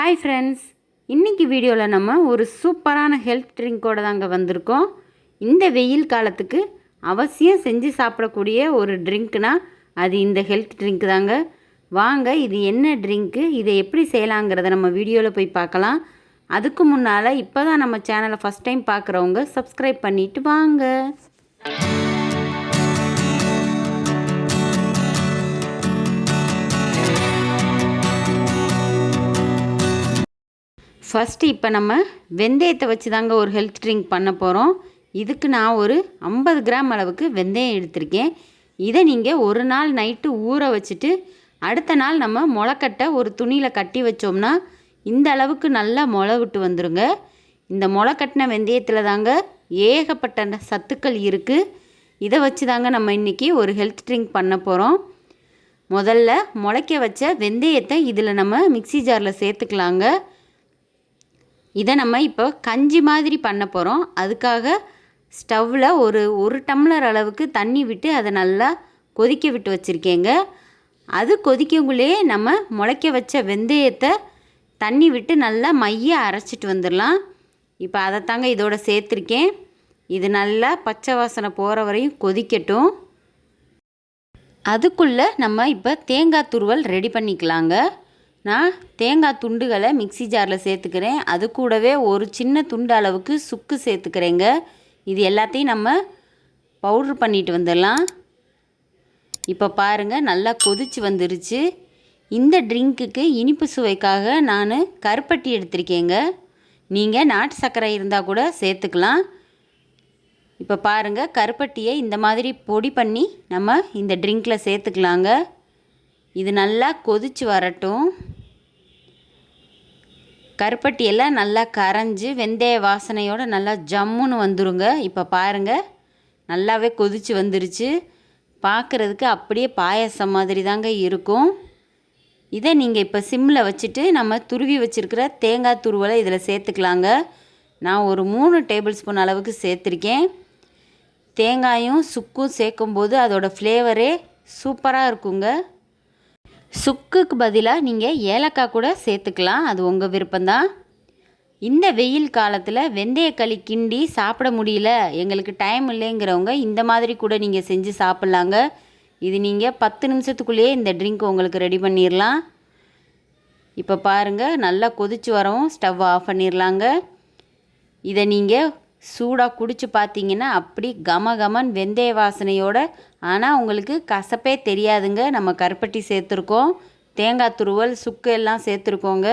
Hi friends இன்றைக்கி வீடியோவில் நம்ம ஒரு சூப்பரான ஹெல்த் ட்ரிங்க்கோடு தாங்க வந்திருக்கோம். இந்த வெயில் காலத்துக்கு அவசியம் செஞ்சு சாப்பிடக்கூடிய ஒரு ட்ரிங்க்னா அது இந்த ஹெல்த் ட்ரிங்க் தாங்க. வாங்க இது என்ன ட்ரிங்க்கு இதை எப்படி செய்யலாங்கிறத நம்ம வீடியோவில் போய் பார்க்கலாம். அதுக்கு முன்னால் இப்போ தான் நம்ம சேனலை ஃபஸ்ட் டைம் பார்க்குறவங்க சப்ஸ்கிரைப் பண்ணிவிட்டு வாங்க. ஃபஸ்ட்டு இப்போ நம்ம வெந்தயத்தை வச்சு தாங்க ஒரு ஹெல்த் ட்ரிங்க் பண்ண போகிறோம் இதுக்கு நான் ஒரு ஐம்பது கிராம் அளவுக்கு வெந்தயம் எடுத்திருக்கேன். இதை நீங்கள் ஒரு நாள் நைட்டு ஊற வச்சுட்டு அடுத்த நாள் நம்ம முளைக்கட்டை ஒரு துணியில் கட்டி வச்சோம்னா இந்த அளவுக்கு நல்லா முளை விட்டு வந்துடுங்க இந்த முளை கட்டின வெந்தயத்தில் தாங்க ஏகப்பட்ட சத்துக்கள் இருக்குது இதை வச்சு தாங்க நம்ம இன்றைக்கி ஒரு ஹெல்த் ட்ரிங்க் பண்ண போகிறோம் முதல்ல முளைக்க வச்ச வெந்தயத்தை இதில் நம்ம மிக்சி ஜாரில் சேர்த்துக்கலாங்க. இதை நம்ம இப்போ கஞ்சி மாதிரி பண்ண போகிறோம் அதுக்காக ஸ்டவ்வில் ஒரு ஒரு டம்ளர் அளவுக்கு தண்ணி விட்டு அதை நல்லா கொதிக்க விட்டு வச்சுருக்கேங்க. அது கொதிக்கக்குள்ளேயே நம்ம முளைக்க வச்ச வெந்தயத்தை தண்ணி விட்டு நல்லா மைய அரைச்சிட்டு வந்துடலாம். இப்போ அதை தாங்க இதோட சேர்த்துருக்கேன். இது நல்லா பச்சை வாசனை போகிற வரையும் கொதிக்கட்டும். அதுக்குள்ளே நம்ம இப்போ தேங்காய் துருவல் ரெடி பண்ணிக்கலாங்க. நான் தேங்காய் துண்டுகளை மிக்சி ஜாரில் சேர்த்துக்கிறேன். அது கூடவே ஒரு சின்ன துண்டு அளவுக்கு சுக்கு சேர்த்துக்கிறேங்க. இது எல்லாத்தையும் நம்ம பவுட்ரு பண்ணிட்டு வந்துடலாம். இப்போ பாருங்கள் நல்லா கொதிச்சு வந்துருச்சு. இந்த ட்ரிங்க்குக்கு இனிப்பு சுவைக்காக நான் கருப்பட்டி எடுத்திருக்கேங்க. நீங்கள் நாட்டு சர்க்கரை இருந்தால் கூட சேர்த்துக்கலாம். இப்போ பாருங்கள் கருப்பட்டியை இந்த மாதிரி பொடி பண்ணி நம்ம இந்த ட்ரிங்க்கில் சேர்த்துக்கலாங்க. இது நல்லா கொதிச்சு வரட்டும். கருப்பட்டியெல்லாம் நல்லா கரைஞ்சி வெந்தய வாசனையோடு நல்லா ஜம்முன்னு வந்துருங்க. இப்போ பாருங்கள் நல்லாவே கொதிச்சு வந்துருச்சு. பார்க்குறதுக்கு அப்படியே பாயசம் மாதிரி தாங்க இருக்கும். இதை நீங்கள் இப்போ சிம்மில் வச்சுட்டு நம்ம துருவி வச்சுருக்கிற தேங்காய் துருவலை இதில் சேர்த்துக்கலாங்க. நான் ஒரு மூணு டேபிள் ஸ்பூன் அளவுக்கு சேர்த்துருக்கேன். தேங்காயும் சுக்கும் சேர்க்கும்போது அதோடய ஃப்ளேவரே சூப்பராக இருக்குங்க. சுக்குக்கு பதிலாக நீங்கள் ஏலக்காய் கூட சேர்த்துக்கலாம். அது உங்கள் விருப்பம்தான். இந்த வெயில் காலத்தில் வெந்தயக்களி கிண்டி சாப்பிட முடியல. எங்களுக்கு டைம் இல்லைங்கிறவங்க இந்த மாதிரி கூட நீங்கள் செஞ்சு சாப்பிட்லாங்க. இது நீங்கள் பத்து நிமிஷத்துக்குள்ளேயே இந்த ட்ரிங்க் உங்களுக்கு ரெடி பண்ணிடலாம் இப்போ பாருங்கள் நல்லா கொதிச்சு வரவும் ஸ்டவ் ஆஃப் பண்ணிடலாங்க இதை நீங்கள் சூடாக குடித்து பார்த்தீங்கன்னா அப்படி கம கமன் வெந்தய வாசனையோட ஆனால் உங்களுக்கு கசப்பே தெரியாதுங்க. நம்ம கருப்பட்டி சேர்த்துருக்கோம். தேங்காய் துருவல் சுக்கு எல்லாம் சேர்த்துருக்கோங்க.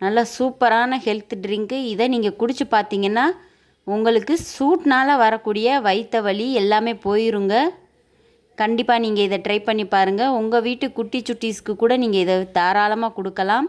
நல்லா சூப்பரான ஹெல்த் ட்ரிங்க்கு இதை நீங்கள் குடித்து பார்த்தீங்கன்னா உங்களுக்கு சூட்னால் வரக்கூடிய வயிற்ற வலி எல்லாமே போயிருங்க. கண்டிப்பாக நீங்கள் இதை ட்ரை பண்ணி பாருங்கள் உங்கள் வீட்டு குட்டி சுட்டீஸ்க்கு கூட நீங்கள் இதை தாராளமாக கொடுக்கலாம்.